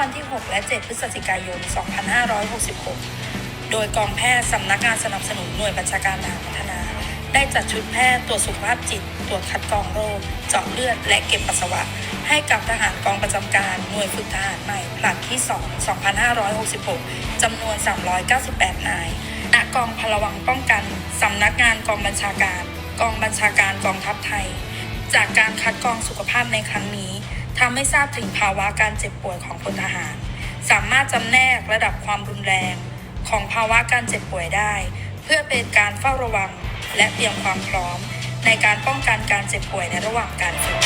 วันที่ 6 และ 7 พฤศจิกายน 2566 โดยกองแพทย์สำนักงานสนับสนุนหน่วยบัญชาการทหารพัฒนา ได้จัดชุดแพทย์ตรวจสุขภาพจิต ตรวจคัดกรองโรค เจาะเลือด และเก็บปัสสาวะ ให้กับทหารกองประจำการหน่วยฝึกทหารใหม่ผลัดที่ 2 2566 จำนวน 398 นาย ณ กองพลวังป้องกัน สำนักงานกองบัญชาการ กองบัญชาการกองทัพไทย จากการคัดกรองสุขภาพในครั้งนี้ ทำให้ทราบถึงภาวะการเจ็บป่วยของพลทหาร สามารถจำแนกระดับความรุนแรงของภาวะการเจ็บป่วยได้ เพื่อเป็นการเฝ้าระวังและเตรียมความพร้อม ในการป้องกันการเจ็บป่วยในระหว่างการฝึก